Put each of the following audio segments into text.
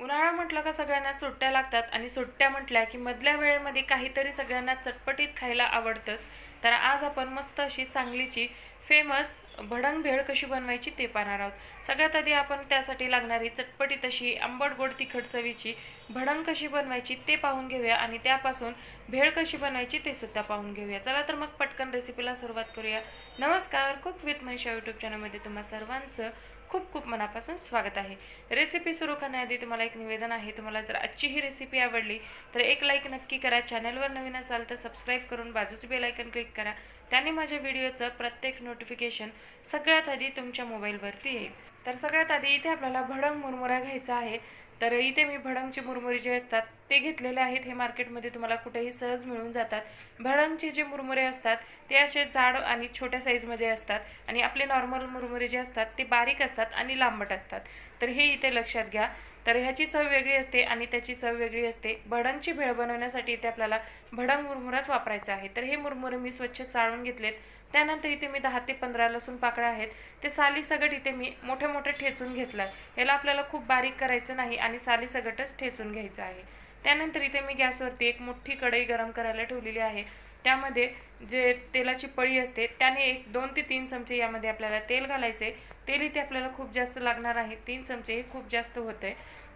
उन्हाळा म्हटलं का सगळ्यांना सुट्ट्या लागतात आणि सुट्ट्या म्हटल्या की मधल्या वेळेमध्ये काहीतरी सगळ्यांना चटपटीत खायला आवडतंच. तर आज आपण मस्त अशी सांगलीची फेमस भडंग भेळ कशी बनवायची ते पाहणार आहोत. सगळ्यात आधी आपण त्यासाठी लागणारी चटपटीत अशी आंबट गोड तिखट चवीची भडंग कशी बनवायची ते पाहून घेऊया आणि त्यापासून भेळ कशी बनवायची ते सुद्धा पाहून घेऊया. चला तर मग पटकन रेसिपीला सुरुवात करूया. नमस्कार कुक विथ मनीषा यूट्यूब चॅनलमध्ये तुम्हा सर्वांचं खूप खूप मनापासून स्वागत आहे. रेसिपी सुरू करण्याआधी तुम्हाला एक निवेदन आहे. तुम्हाला जर आजची ही रेसिपी आवडली तर एक लाईक नक्की करा. चॅनलवर नवीन असाल तर सबस्क्राईब करून बाजूचं बेल आयकन क्लिक करा. त्याने माझ्या व्हिडिओचं प्रत्येक नोटिफिकेशन सगळ्यात आधी तुमच्या मोबाईलवरती येईल. तर सगळ्यात आधी इथे आपल्याला भडंग मुरमुरा घ्यायचा आहे. तर इथे मी भडंगची मुरमुरे जे असतात ते घेतलेले आहेत. हे मार्केटमध्ये तुम्हाला कुठेही सहज मिळून जातात. भडांचे जे मुरमुरे असतात ते असे जाड आणि छोट्या साईजमध्ये असतात आणि आपले नॉर्मल मुरमुरे जे असतात ते बारीक असतात आणि लांबट असतात. तर हे इथे लक्षात घ्या. तर ह्याची चव वेगळी असते आणि त्याची चव वेगळी असते. भडंगची भेळ बनवण्यासाठी इथे आपल्याला भडंग मुरमुराच वापरायचा आहे. तर हे मुरमुरे मी स्वच्छ चाळून घेतलेत. त्यानंतर इथे मी दहा ते पंधरा लसूण पाकळ्या आहेत. ते साली सगट इथे मी मोठे मोठे ठेचून घेतलं. याला आपल्याला खूप बारीक करायचं नाही आणि साली सगटच ठेचून घ्यायचं आहे. त्यानंतर इथे मी गॅसवरती एक मोठी कढई गरम करायला ठेवलेली आहे. त्यामध्ये जे तेलाची पळी असते त्याने एक दोन ते तीन चमचे यामध्ये आपल्याला तेल घालायचे. तेल इथे आपल्याला खूप जास्त लागणार आहे. तीन चमचे हे खूप जास्त होतं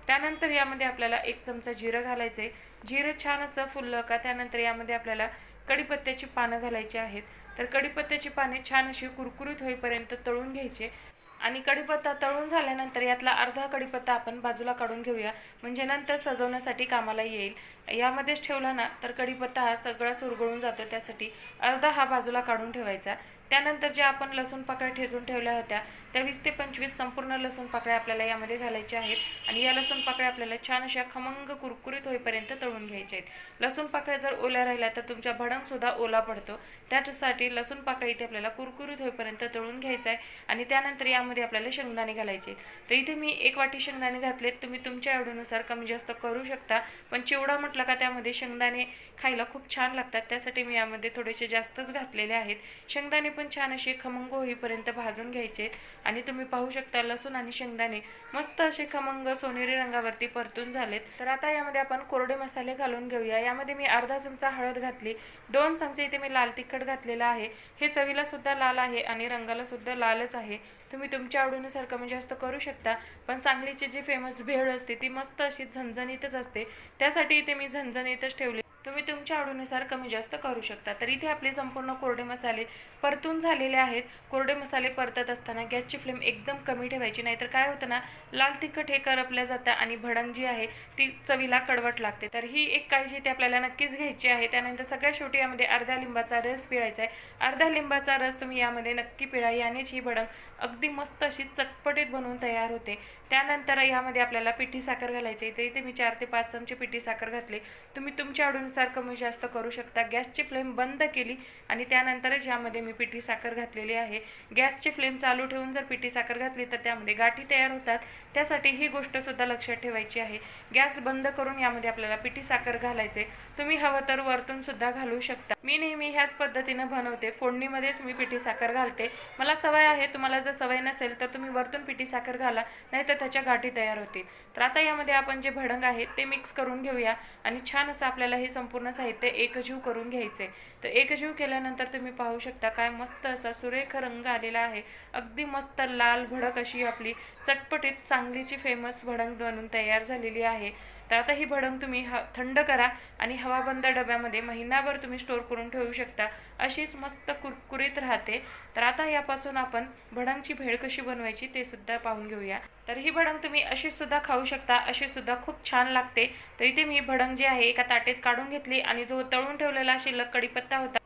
त्यानंतर यामध्ये आपल्याला एक चमचा जिरं घालायचं आहे जिरं छान असं फुललं का त्यानंतर यामध्ये आपल्याला कढीपत्त्याची पानं घालायची आहेत. तर कढीपत्त्याची पाने छान अशी कुरकुरीत होईपर्यंत तळून घ्यायचे. आणि कढीपत्ता तळून झाल्यानंतर यातला अर्धा कढीपत्ता आपण बाजूला काढून घेऊया. म्हणजे नंतर सजवण्यासाठी कामाला येईल. यामध्येच ठेवला ना तर कढीपत्ता हा सगळाच उरगळून जातो. त्यासाठी अर्धा हा बाजूला काढून ठेवायचा. त्यानंतर जे आपण लसूण पाकळ्या ठेचून ठेवल्या होत्या त्या वीस ते पंचवीस संपूर्ण लसूण पाकळ्या आपल्याला यामध्ये घालायच्या आहेत. आणि या लसूण पाकळ्या आपल्याला छान अशा खमंग कुरकुरीत होईपर्यंत तळून घ्यायच्या आहेत. लसूण पाकळ्या जर ओल्या राहिल्या तर तुमच्या भडंगसुद्धा ओला पडतो. त्याच्यासाठी लसूण पाकळी इथे आपल्याला कुरकुरीत होईपर्यंत तळून घ्यायचं आहे. आणि त्यानंतर यामध्ये आपल्याला शेंगदाणे घालायचे तर इथे मी एक वाटी शेंगदाणे घातलेत. तुम्ही तुमच्या आवडीनुसार कमी जास्त करू शकता. पण चिवडा म्हटलं का त्यामध्ये शेंगदाणे खायला खूप छान लागतात. त्यासाठी मी यामध्ये थोडेसे जास्तच घातलेले आहेत. शेंगदाणे पण छान असे खमंग होईपर्यंत भाजून घ्यायचे. आणि तुम्ही पाहू शकता लसूण आणि शेंगदाणे मस्त असे खमंग सोनेरी रंगावरती परतून झालेत. तर आता यामध्ये आपण कोरडे मसाले घालून घेऊया. यामध्ये मी अर्धा चमचा हळद घातली. दोन चमचे इथे मी लाल तिखट घातलेलं आहे. हे चवीला सुद्धा लाल आहे आणि रंगाला सुद्धा लालच आहे. तुम्ही तुमच्या आवडीनुसार कमी म्हणजे जास्त करू शकता. पण सांगलीची जी फेमस भेळ असते ती मस्त अशी झणझणीतच असते. त्यासाठी इथे मी झणझणीतच ठेवली तुम्ही तुमच्या आवडीनुसार कमी जास्त करू शकता. तर इथे आपले संपूर्ण कोरडे मसाले परतून झालेले आहेत. कोरडे मसाले परतत असताना गॅसची फ्लेम एकदम कमी ठेवायची नाहीतर काय होतं ना लाल तिखट हे करपल्या जातं आणि भडंग जी आहे ती चवीला कडवट लागते. तर ही एक काळजी ती आपल्याला नक्कीच घ्यायची आहे. त्यानंतर सगळ्या शेवटी यामध्ये अर्ध्या लिंबाचा रस पिळायचा आहे. अर्ध्या लिंबाचा रस तुम्ही यामध्ये नक्की पिळा यानेच ही भडंग अगदी मस्त अशी चटपटीत बनवून तयार होते. त्यानंतर यामध्ये आपल्याला पिठी साखर घालायची इथे इथे मी चार ते पाच चमचे पिठी साखर घातली. तुम्ही तुमच्या आवडीनुसार कमी जास्त करू शकता. गॅसची फ्लेम बंद केली आणि त्यानंतरच यामध्ये मी पिठी साखर घातलेली आहे. गॅसची फ्लेम चालू ठेवून जर पिठी साखर घातली तर त्यामध्ये गाठी तयार होतात. त्यासाठी ही गोष्ट सुद्धा लक्षात ठेवायची आहे. गॅस बंद करून यामध्ये आपल्याला पिठी साखर घालायचे. तुम्ही हवं तर वरतून सुद्धा घालू शकता. मी नेहमी ह्याच पद्धतीनं बनवते. फोडणीमध्येच मी पिठी साखर घालते. मला सवय आहे तुम्हाला जर सवय नसेल तर तुम्ही वरतून पिठी साखर घाला नाहीतर त्याच्या गाठी तयार होतील. तर आता यामध्ये आपण जे भडंग आहे ते मिक्स करून घेऊया आणि छान असं आपल्याला हे संपूर्ण साहित्य एकजीव करून घ्यायचे तर एकजीव केल्यानंतर तुम्ही पाहू शकता काय मस्त असा सुरेख रंग आलेला आहे. अगदी मस्त लाल भडक अशी आपली चटपटीत सांगलीची फेमस भडंग बनून तयार झालेली आहे. तर आता ही भडंग तुम्ही ह थंड करा आणि हवाबंद डब्यामध्ये महिनाभर तुम्ही स्टोर करून ठेवू शकता. अशीच मस्त कुरकुरीत राहते. तर आता यापासून आपण भडंग भडंगची भेळ कशी बनवायची ते सुद्धा पाहून घेऊया. तर ही भडंग तुम्ही अशी सुद्धा खाऊ शकता अशी सुद्धा खूप छान लागते. तर इथे मी भडंग जी आहे एका ताटेत काढून घेतली आणि जो तळून ठेवलेला शिल्लक कडीपत्ता होता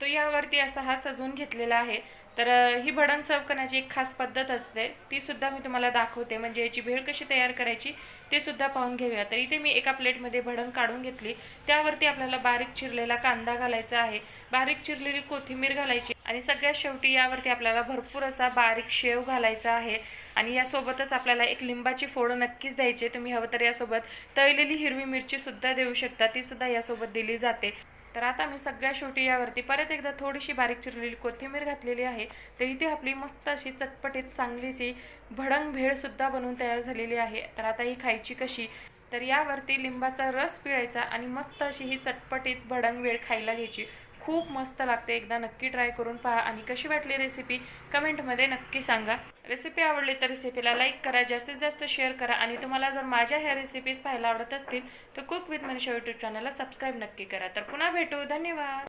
तो यावरती असा हा सजवून घेतलेला आहे. तर ही भडंग सर्व करण्याची एक खास पद्धत असते. ती सुद्धा मी तुम्हाला दाखवते. म्हणजे याची भेळ कशी तयार करायची ते सुद्धा पाहून घेऊया. तर इथे मी एका प्लेटमध्ये भडंग काढून घेतली. त्यावरती आपल्याला बारीक चिरलेला कांदा घालायचा आहे. बारीक चिरलेली कोथिंबीर घालायची आणि सगळ्यात शेवटी यावरती आपल्याला भरपूर असा बारीक शेव घालायचा आहे. आणि यासोबतच आपल्याला एक लिंबाची फोड नक्कीच द्यायची तुम्ही हवं तर यासोबत तळलेली हिरवी मिरची सुद्धा देऊ शकता. ती सुद्धा यासोबत दिली जाते. तर आता मी सगळ्या शेवटी यावरती परत एकदा थोडीशी बारीक चिरलेली कोथिंबीर घातलेली आहे. तर इथे आपली मस्त अशी चटपटीत चांगलीशी भडंग भेळसुद्धा बनवून तयार झालेली आहे. तर आता ही खायची कशी? तर यावरती लिंबाचा रस पिळायचा आणि मस्त अशी ही चटपटीत भडंग वेळ खायला घ्यायची. खूप मस्त लागते. एकदा नक्की ट्राय करून पहा आणि कशी वाटली रेसिपी कमेंटमध्ये नक्की सांगा. रेसिपी आवडली तर रेसिपीला लाईक करा जास्तीत जास्त शेअर करा आणि तुम्हाला जर माझ्या ह्या रेसिपीज पाहायला आवडत असतील तर कुक विथ मनीषा यूट्यूब चॅनलला सबस्क्राईब नक्की करा. तर पुन्हा भेटू. धन्यवाद.